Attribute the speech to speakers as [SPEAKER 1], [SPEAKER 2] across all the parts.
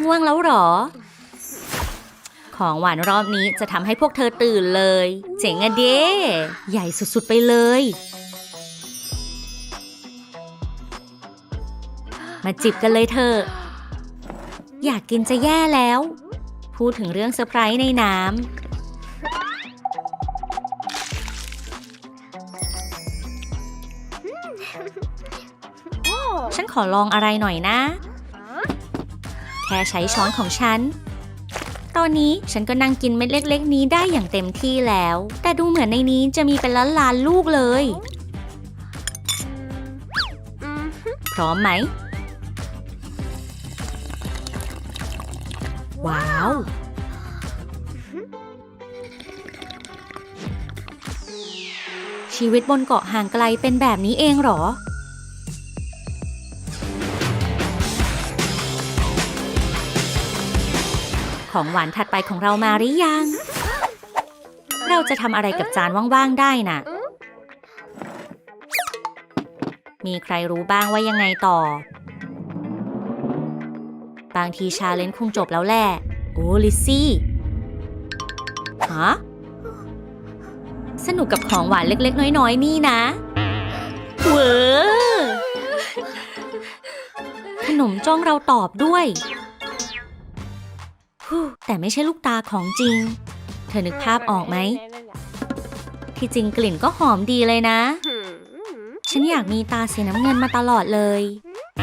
[SPEAKER 1] ง่วงแล้วเหรอ ของหวานรอบนี้จะทำให้พวกเธอตื่นเลย เจ๋งอะเด้ใหญ่สุดๆไปเลย มาจิบกันเลยเธอะอยากกินจะแย่แล้ว พูดถึงเรื่องเซอร์ไพรส์ในน้ำฉันขอลองอะไรหน่อยนะแค่ใช้ช้อนของฉัน ตอนนี้ฉันก็นั่งกินเม็ดเล็ก ๆ นี้ได้อย่างเต็มที่แล้ว แต่ดูเหมือนในนี้จะมีเป็นล้านล้านลูกเลย พร้อมไหม ว้าวชีวิตบนเกาะห่างไกลเป็นแบบนี้เองเหรอ ของหวานถัดไปของเรามาหรือยัง เราจะทำอะไรกับจานว่างๆได้น่ะ มีใครรู้บ้างว่ายังไงต่อ บางทีชาเลนจ์คงจบแล้วแหละ โอ้ลิซซี่ ฮะ สนุกกับของหวานเล็กๆ น้อยๆ นี่นะ เวอขนมจ้องเราตอบด้วย แต่ไม่ใช่ลูกตาของจริง เธอนึกภาพออกไหม ที่จริงกลิ่นก็หอมดีเลยนะ ฉันอยากมีตาสีน้ำเงินมาตลอดเลย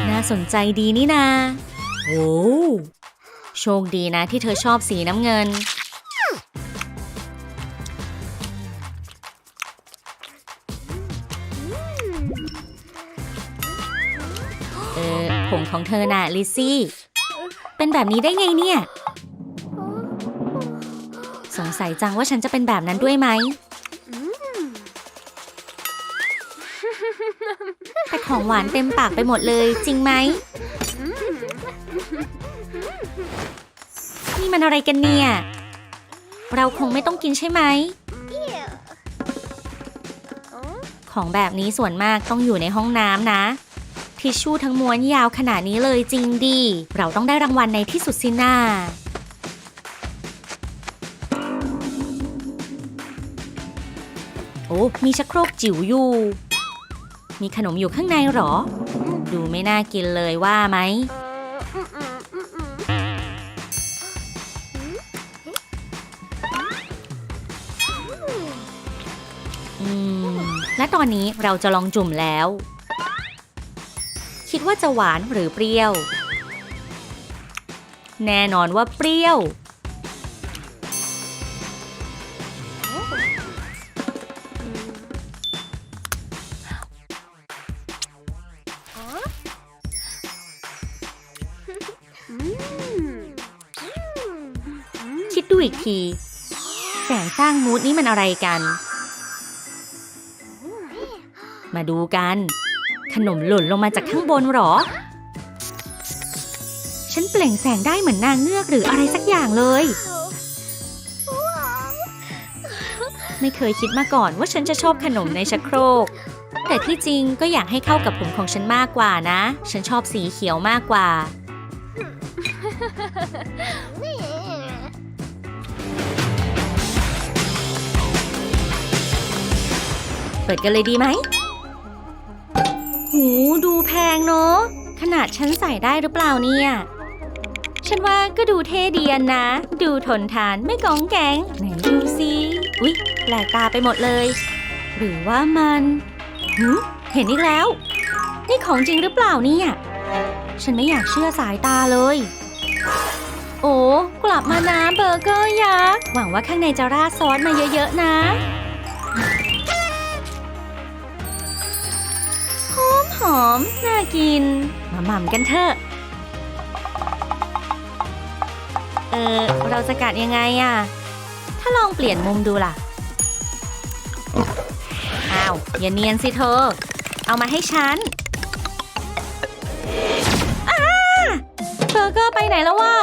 [SPEAKER 1] น่าสนใจดีนี่นาโอ้โชคดีนะที่เธอชอบสีน้ำเงิน เออผมของเธอน่ะลิซซี่ เป็นแบบนี้ได้ไงเนี่ย สงสัยจังว่าฉันจะเป็นแบบนั้นด้วยไหม แต่ของหวานเต็มปากไปหมดเลย จริงไหม นี่มันอะไรกันเนี่ย เราคงไม่ต้องกินใช่ไหม ของแบบนี้ส่วนมากต้องอยู่ในห้องน้ำนะทิชชู่ทั้งม้วนยาวขนาดนี้เลยจริงดี เราต้องได้รางวัลในที่สุดสินา โอ้ มีชักโครกจิ๋วอยู่ มีขนมอยู่ข้างในหรอ ดูไม่น่ากินเลยว่าไหมอืมและตอนนี้เราจะลองจุ่มแล้ว คิดว่าจะหวานหรือเปรี้ยว แน่นอนว่าเปรี้ยว ดูอีกที แสงสร้างมูดนี้มันอะไรกัน มาดูกัน ขนมหล่นลงมาจากข้างบนหรอ ฉันเปล่งแสงได้เหมือนนางเงือกหรืออะไรสักอย่างเลย ไม่เคยคิดมาก่อนว่าฉันจะชอบขนมในชักโครกแต่ที่จริงก็อยากให้เข้ากับผมของฉันมากกว่านะ ฉันชอบสีเขียวมากกว่า ปิดกันเลยดีไหม หูดูแพงเนอะขนาดฉันใส่ได้หรือเปล่าเนี่ย ฉันว่าก็ดูเท่ดีอะนะ ดูทนทานไม่กองแกง ไหนดูสิอุ๊ยแปลกตาไปหมดเลย หรือว่ามันหืเห็นอีกแล้ว นี่ของจริงหรือเปล่าเนี่ย ฉันไม่อยากเชื่อสายตาเลย โอ้ กลับมานะเบอร์เกอร์ยักษ์ หวังว่าข้างในจะราดซอสมาเยอะๆนะ อม น่ากิน มาหม่ำกันเถอะ เออ เราจะกัดยังไงอะถ้าลองเปลี่ยนมุมดูล่ะ อ้าว อย่าเนียนสิเธอ เอามาให้ฉันอาเบอร์เกอร์ไปไหนแล้ววะ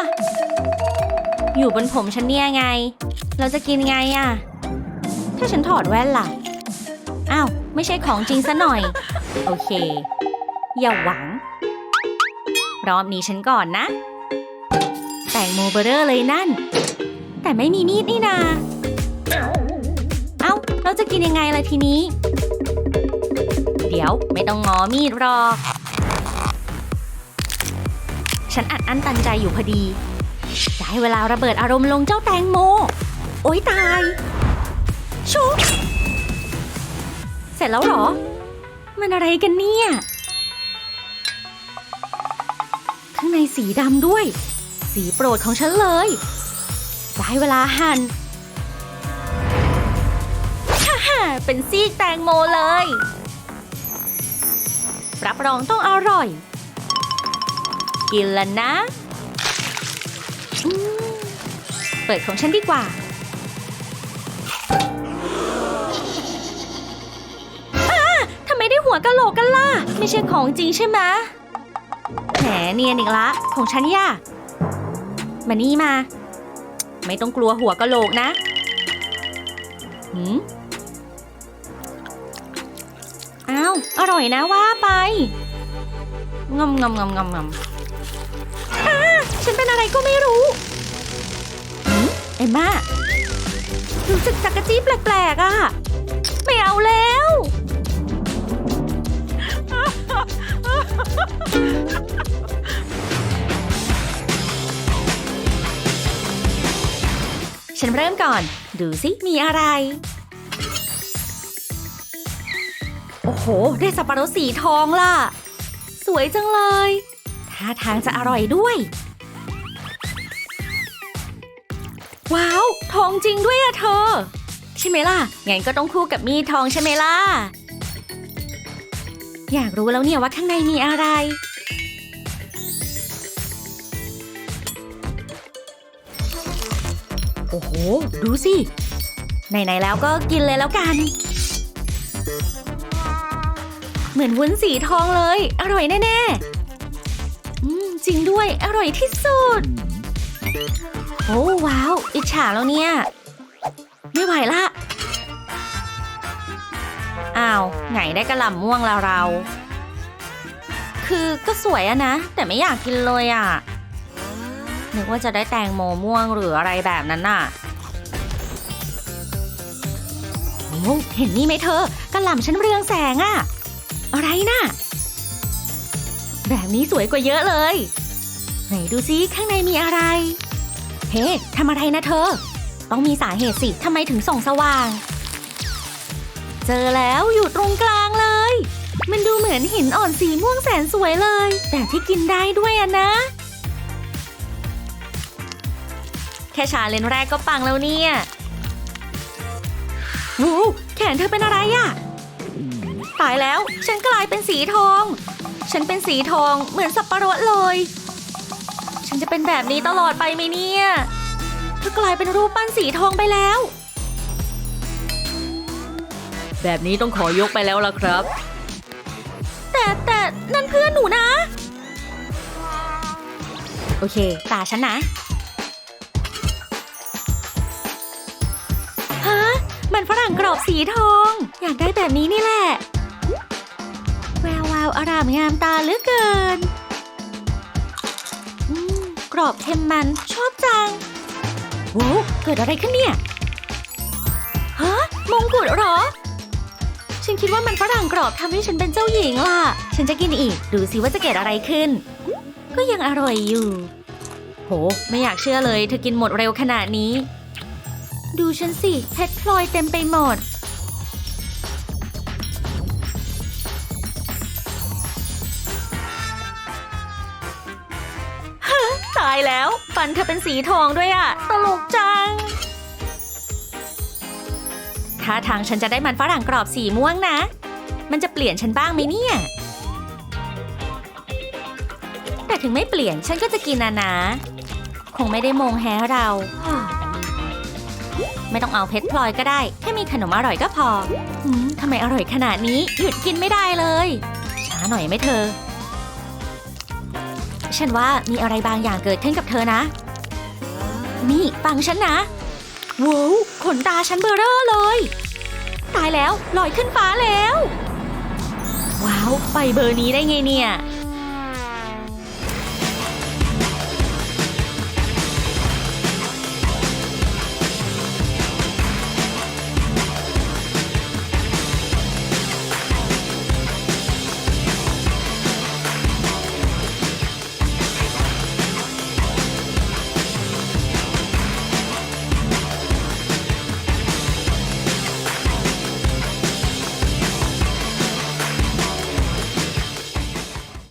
[SPEAKER 1] อยู่บนผมฉันเนี่ยไง เราจะกินไงอะถ้าฉันถอดแว่นล่ะ อ้าว ไม่ใช่ของจริงซะหน่อย โอเค อย่าหวัง รอบนี้ฉันก่อนนะ แตงโมเบอเรอร์เลยนั่น แต่ไม่มีมีดนี่นา เอ้า เราจะกินยังไงล่ะทีนี้ เดี๋ยวไม่ต้องงอมีดรอ ฉันอัดอั้นตันใจอยู่พอดีได้เวลาระเบิดอารมณ์ลงเจ้าแตงโม โอ๊ยตาย ชุบเสร็จแล้วหรอ มันอะไรกันเนี่ยางในสีดำด้วย สีโปรดของฉันเลย ได้เวลาหั่นฮ่าฮ่าเป็นซีกแตงโมเลย รับรองต้องอร่อย กินแล้วนะเปิดของฉันดีกว่าอ้าทำไมได้หัวกะโหลกกันล่ะ ไม่ใช่ของจริงใช่ไหม แหมเนียนอีกละ ของฉันย่ะมานี่มา ไม่ต้องกลัวหัวกะโหลกนะหืมอ้าว อร่อยนะว่าไปงำงำงำงำงอ้าฉันเป็นอะไรก็ไม่รู้หืมเอ็มมารู้สึกจักกะจี้แปลกๆอะ ไม่เอาแล้ว ฉันเริ่มก่อน ดูสิมีอะไร โอ้โห ได้สับปะรดสีทองล่ะ สวยจังเลยท่าทางจะอร่อยด้วย ว้าว ทองจริงด้วยอะเธอ ใช่ไหมล่ะ งั้นก็ต้องคู่กับมีดทองใช่ไหมล่ะ อยากรู้แล้วเนี่ยว่าข้างในมีอะไร โอ้โห ดูสิ ไหน ๆ แล้วก็กินเลยแล้วกัน เหมือนวุ้นสีทองเลย อร่อยแน่ๆจริงด้วย อร่อยที่สุด โอ้ว้าว อิจฉาแล้วเนี่ย ไม่ไหวละ อ้าวไงได้กระหล่ำม่วงแล้วเรา คือก็สวยอะนะ แต่ไม่อยากกินเลยอะนึกว่าจะได้แตงโมม่วงหรืออะไรแบบนั้นน่ะโอ้เห็นนี่ไหมเธอกระหล่ำฉันเรืองแสงอะอะไรน่ะ แบบนี้สวยกว่าเยอะเลย ไหนดูซิข้างในมีอะไร เฮ้ทำอะไรนะเธอ ต้องมีสาเหตุสิทำไมถึงส่องสว่าง เจอแล้วอยู่ตรงกลางเลย มันดูเหมือนหินอ่อนสีม่วงแสนสวยเลย แต่ที่กินได้ด้วยอะนะ แค่ชาเลนแรกก็ปังแล้วเนี่ยโอ้แขนเธอเป็นอะไรอะตายแล้วฉันกลายเป็นสีทอง ฉันเป็นสีทองเหมือนสับปะรดเลย ฉันจะเป็นแบบนี้ตลอดไปไหมเนี่ยเธอกลายเป็นรูปปั้นสีทองไปแล้ว แบบนี้ต้องขอยกไปแล้วล่ะครับ แต่แต่นั่นเพื่อนหนูนะ โอเค ตาฉันนะ ฮะ มันฝรั่งกรอบสีทอง อยากได้แบบนี้นี่แหละ แวววาวอารามงามตาเหลือเกินกรอบเค็มมันชอบจังโว้วเกิดอะไรขึ้นเนี่ย ฮะ มงกุฎหรอ ฉันคิดว่ามันฝรั่งกรอบทำให้ฉันเป็นเจ้าหญิงล่ะ ฉันจะกินอีก ดูสิว่าจะเกิดอะไรขึ้น ก็ยังอร่อยอยู่ โห ไม่อยากเชื่อเลย เธอกินหมดเร็วขนาดนี้ ดูฉันสิเพชรพลอยเต็มไปหมด ตายแล้ว ฟันเธอเป็นสีทองด้วยอะตลกจัง ท่าทางฉันจะได้มันฝรั่งกรอบสีม่วงนะ มันจะเปลี่ยนฉันบ้างไหมเนี่ย แต่ถึงไม่เปลี่ยนฉันก็จะกินนะนะ คงไม่ได้มงแฮเรา ไม่ต้องเอาเพชรพลอยก็ได้ แค่มีขนมอร่อยก็พอหืมทำไมอร่อยขนาดนี้ หยุดกินไม่ได้เลย ช้าหน่อยไหมเธอ ฉันว่ามีอะไรบางอย่างเกิดขึ้นกับเธอนะ นี่ฟังฉันนะ ว้าวขนตาฉันเบลอเร่อเลย ตายแล้วลอยขึ้นฟ้าแล้ว ว้าว ไปเบอร์นี้ได้ไงเนี่ย